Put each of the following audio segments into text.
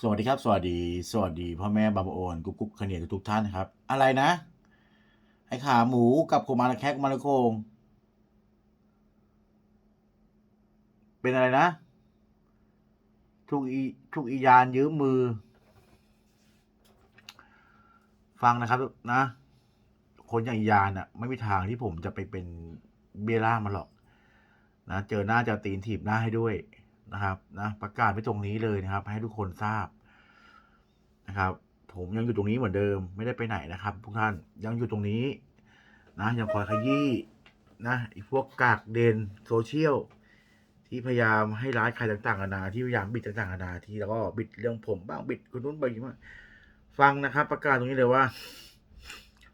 สวัสดีครับ สวัสดี สวัสดีพ่อแม่บางโอนกุ๊กกุ๊กขเนียทุกท่านนะครับ อะไรนะ ไอ้ขาหมูกับโคมาราแคกมาราโคง เป็นอะไรนะ ทุกอีทุกอียานยืมมือ ฟังนะครับนะ คนอย่างอียานอะ ไม่มีทางที่ผมจะไปเป็นเบี้ยล่ามาหรอก นะ เจอหน้าจะตีนถีบหน้าให้ด้วย นะครับนะประกาศไว้ตรงนี้เลยนะครับ ให้ทุกคนทราบนะครับ ผมยังอยู่ตรงนี้เหมือนเดิมไม่ได้ไปไหนนะครับ ทุกท่านยังอยู่ตรงนี้นะยังคอยขยี้นะอีพวกกากเดนโซเชียลที่พยายามให้ร้ายใครต่างๆนานาที่พยายามบิดต่างๆนานาที่แล้วก็บิดเรื่องผมบ้างบิดคนนู้นไปบ้างฟังนะครับ ประกาศตรงนี้เลยว่า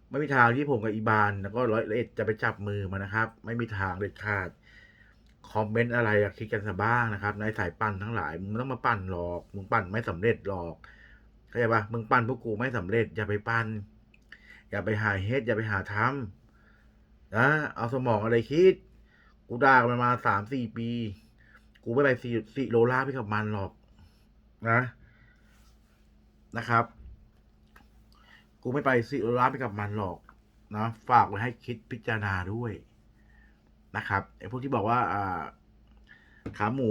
ไม่มีทางที่ผมกับอีบานแล้วก็ร้อยเอ็ดจะไปจับมือมานะครับ ไม่มีทางเด็ดขาด คอมเมนต์อะไรอะคิดกันซะบ้างนะครับในสายปั่นทั้งหลายมึงต้องมาปั่นหรอก มึงปั่นไม่สำเร็จหรอกเข้าใจปะมึงปั่นพวกกูไม่สำเร็จ อย่าไปปั่นอย่าไปหาเฮ็ดอย่าไปหาทำนะเอาสมองอะไรคิด กูด่ามันมาสามสี่ปี กูไม่ไปสี่สี่โลล่าไปกับมันหรอกนะนะครับ กูไม่ไปสี่โลล่าไปกับมันหรอกนะ ฝากไว้ให้คิดพิจารณาด้วย นะครับไอ้พวกที่บอกว่าขาหมู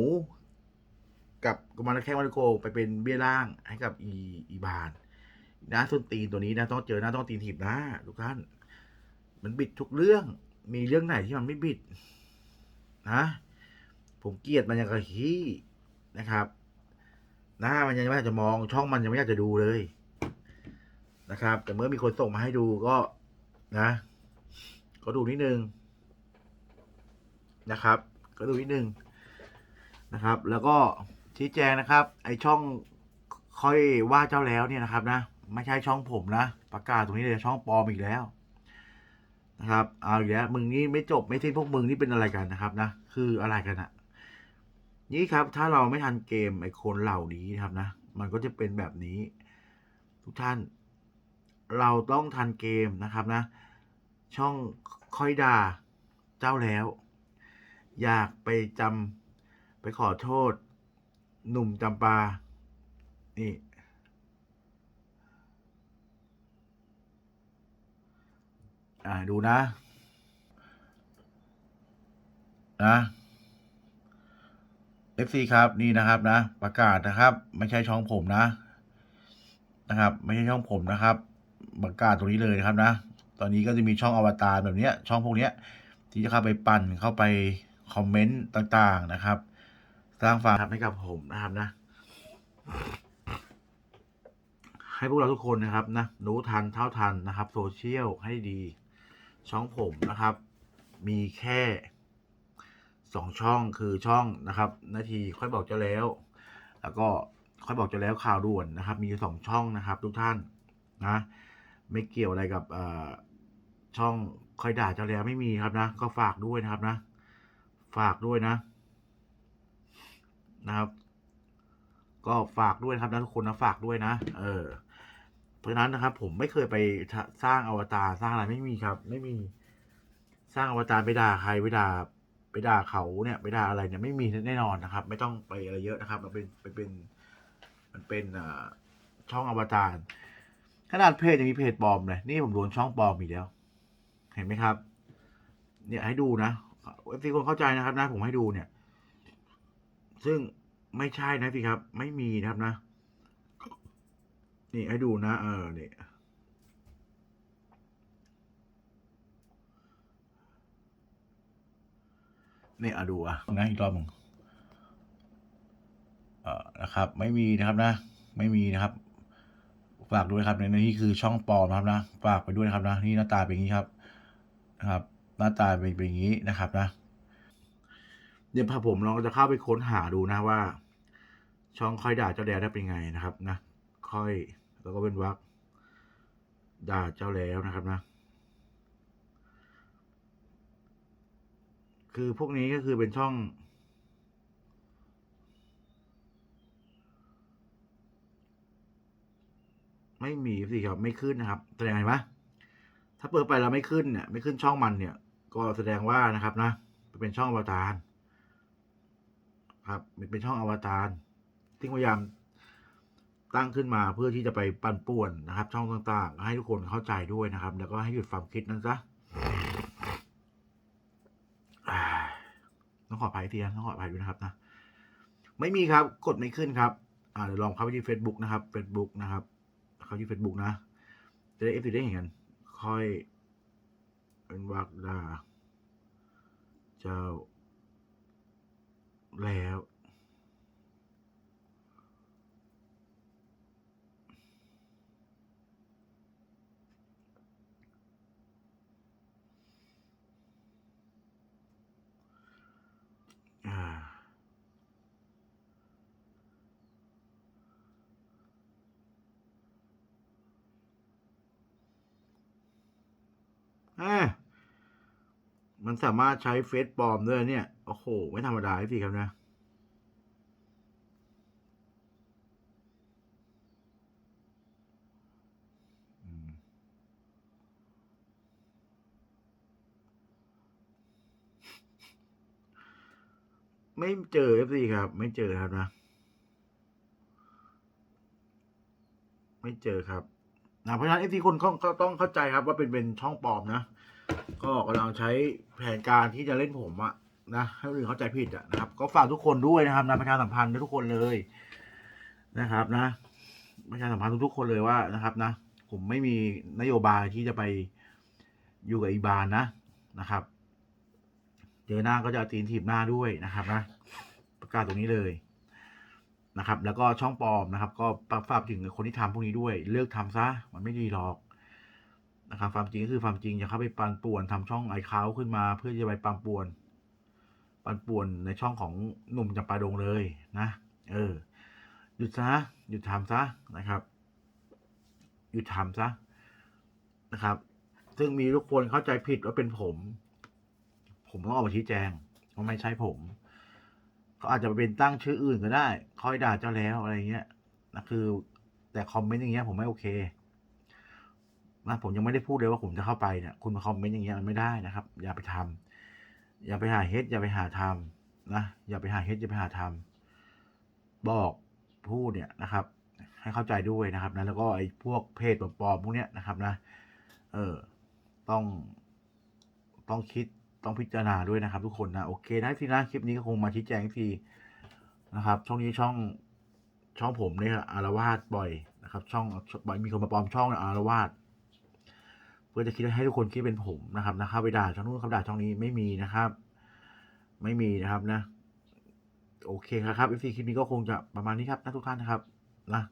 กับกุมารแค่วันโกไปเป็นเบี้ยล่างให้กับอีอีบานนะส้นตีนตัวนี้นะต้องเจอหน้าต้องตีนถีบน้าทุกท่าน มันบิดทุกเรื่องมีเรื่องไหนที่มันไม่บิด นะผมเกลียดมันอย่างกระขี้นะครับ หน้ามันยังไม่อยากจะมอง ช่องมันยังไม่อยากจะดูเลยนะครับ แต่เมื่อมีคนส่งมาให้ดูก็นะ ก็ดูนิดนึง นะครับ ก็ดูนิดนึงนะครับ แล้วก็ชี้แจงนะครับ ไอช่องค่อยว่าเจ้าแล้วเนี่ยนะครับนะ ไม่ใช่ช่องผมนะ ประกาศตรงนี้เลยช่องปลอมอีกแล้วนะครับ เอาอีกแล้วมึงนี่ไม่จบไม่ใช่พวกมึงนี่เป็นอะไรกันนะครับนะ คืออะไรกันอะนี่ครับ ถ้าเราไม่ทันเกมไอคนเหล่านี้นะครับนะ มันก็จะเป็นแบบนี้ ทุกท่าน เราต้องทันเกมนะครับนะ ช่องค่อยด่าเจ้าแล้ว อยากไปจำไปขอโทษ หนุ่มจำปา นี่ อ่าดูนะ นะ FC ครับนี่นะครับนะ ประกาศนะครับ ไม่ใช่ช่องผมนะ นะครับ ไม่ใช่ช่องผมนะครับ ประกาศตรงนี้เลยนะครับนะ ตอนนี้ก็จะมีช่องอวตารแบบเนี้ย ช่องพวกเนี้ย ที่จะเข้าไปปั่นเข้าไป คอมเมนต์ต่างๆนะครับ สร้างความให้กับผมนะครับนะ ให้พวกเราทุกคนนะครับนะรู้ทันเท่าทันนะครับโซเชียลให้ดี ช่องผมนะครับ มีแค่สองช่องคือช่องนะครับ นาทีค่อยบอกจะแล้ว แล้วก็ค่อยบอกจะแล้วข่าวด่วนนะครับ มีสองช่องนะครับ ทุกท่านนะ ไม่เกี่ยวอะไรกับอ่อช่องค่อยด่าจ้าแล้วไม่มีครับนะ ก็ฝากด้วยนะครับนะ ฝากด้วยนะ นะครับ ก็ฝากด้วยครับนะทุกคนนะฝากด้วยนะเออ เพราะนั้นนะครับ ผมไม่เคยไปสร้างอวตารสร้างอะไรไม่มีครับ ไม่มีสร้างอวตารไปด่าใครไปด่าไปด่าเขาเนี่ยไปด่าอะไรเนี่ยไม่มีแน่นอนนะครับ ไม่ต้องไปอะไรเยอะนะครับ มันเป็นมันเป็นมันเป็นอ่าช่องอวตารขนาดเพจยังมีเพจปลอมเลยนี่ผมโดนช่องปลอมอีกแล้ว เห็นไหมครับ เนี่ยให้ดูนะ เอฟซีคนเข้าใจนะครับนะผมให้ดูเนี่ย ซึ่งไม่ใช่นะพี่ครับ ไม่มีนะครับนะ นี่ให้ดูนะ เออเนี่ยนี่อะดูอะนะอีกรอบหนึ่งเอ่อนะครับ ไม่มีนะครับนะ ไม่มีนะครับ ฝากด้วยครับในนี้คือช่องปลอมนะครับนะฝากไปด้วยนะครับนะนี่หน้าตาเป็นอย่างนี้ครับนะครับ หน้าตาเป็นเป็นอย่างนี้นะครับนะเดี๋ยวพาผมลองจะเข้าไปค้นหาดูนะว่า ช่องค่อยด่าเจ้าแดวได้เป็นไงนะครับนะ ค่อยแล้วก็เป็นวักด่าเจ้าแล้วนะครับนะ คือพวกนี้ก็คือเป็นช่องไม่มีสิครับไม่ขึ้นนะครับแสดงไงปะถ้าเปิดไปแล้วไม่ขึ้นเนี่ยไม่ขึ้นช่องมันเนี่ย ก็แสดงว่านะครับนะเป็นช่องอวตารครับมันเป็นช่องอวตารที่พยายามตั้งขึ้นมาเพื่อที่จะไปปั่นป่วนนะครับ ช่องต่างๆ ให้ทุกคนเข้าใจด้วยนะครับ แล้วก็ให้หยุดความคิดนั้นซะต้องขออภัยทีนะต้องขออภัยด้วยนะครับนะไม่มีครับกดไม่ขึ้นครับอ่าเดี๋ยวลองเข้าไปที่ Facebook นะครับ Facebook นะครับ เข้าที่ Facebook นะ จะได้เอฟซีได้เห็นกันค่อย เป็นวักดา เจ้า แล้ว อ่าอ่า มันสามารถใช้เฟซปลอมด้วยเนี่ย โอ้โห ไม่ธรรมดาสิครับนะ ไม่เจอ FC ครับ ไม่เจอครับนะ ไม่เจอครับนะเพราะฉะนั้น FC คนก็ต้องเข้าใจครับว่าเป็นเป็นช่องปลอมนะ ก็กำลังใช้แผนการที่จะเล่นผมอะนะให้คนอื่นเข้าใจผิดอะนะครับ ก็ฝากทุกคนด้วยนะครับนะประชาสัมพันธ์ทุกคนเลยนะครับ นะ ประชาสัมพันธ์ทุกๆคนเลยว่านะครับ นะ ผมไม่มีนโยบายที่จะไปอยู่กับอีบานนะนะครับเจอหน้าก็จะตีนถีบหน้าด้วยนะครับ นะ ประกาศตรงนี้เลยนะครับ แล้วก็ช่องปลอมนะครับ ก็ฝากถึงคนที่ทำพวกนี้ด้วย เลิกทำซะมันไม่ดีหรอก นะครับความจริงก็คือความจริงอย่าเข้าไปปันป่วนทำช่องไอคาวขึ้นมา เพื่อจะไปปันป่วน ปันป่วนในช่องของหนุ่มจำปาดงเลยนะ เออ หยุดซะหยุดทำซะนะครับหยุดทำซะนะครับ ซึ่งมีทุกคนเข้าใจผิดว่าเป็นผม ผมต้องออกมาชี้แจงว่าไม่ใช่ผมเขาอาจจะเป็นตั้งชื่ออื่นก็ได้คอยด่าเจ้าแล้วอะไรเงี้ยนะคือ แต่คอมเมนต์อย่างเงี้ยผมไม่โอเค นะผมยังไม่ได้พูดเลยว่าผมจะเข้าไปเนี่ยคุณมาคอมเมนต์อย่างเงี้ยมันไม่ได้นะครับ อย่าไปทำอย่าไปหาเฮดอย่าไปหาทำนะอย่าไปหาเฮดอย่าไปหาทำบอกพูดเนี่ยนะครับ ให้เข้าใจด้วยนะครับนะแล้วก็ไอ้พวกเพจปลอมๆพวกเนี้ยนะครับนะ เออต้องต้องคิดต้องพิจารณาด้วยนะครับ ทุกคนนะโอเคนะทีนะคลิปนี้ก็คงมาชี้แจงทีนะครับ ช่องนี้ช่องช่องผมเนี่ยอารวาสบ่อยนะครับ ช่องบ่อยมีคนมาปลอมช่องอารวาส เพื่อจะคิดให้ทุกคนคิดเป็นผมนะครับนะครับไปด่าช่องนู้นครับด่าช่องนี้ไม่มีนะครับ ไม่มีนะครับนะ โอเคครับครับ FC คลิปนี้ก็คงจะประมาณนี้ครับนะทุกท่านนะครับนะ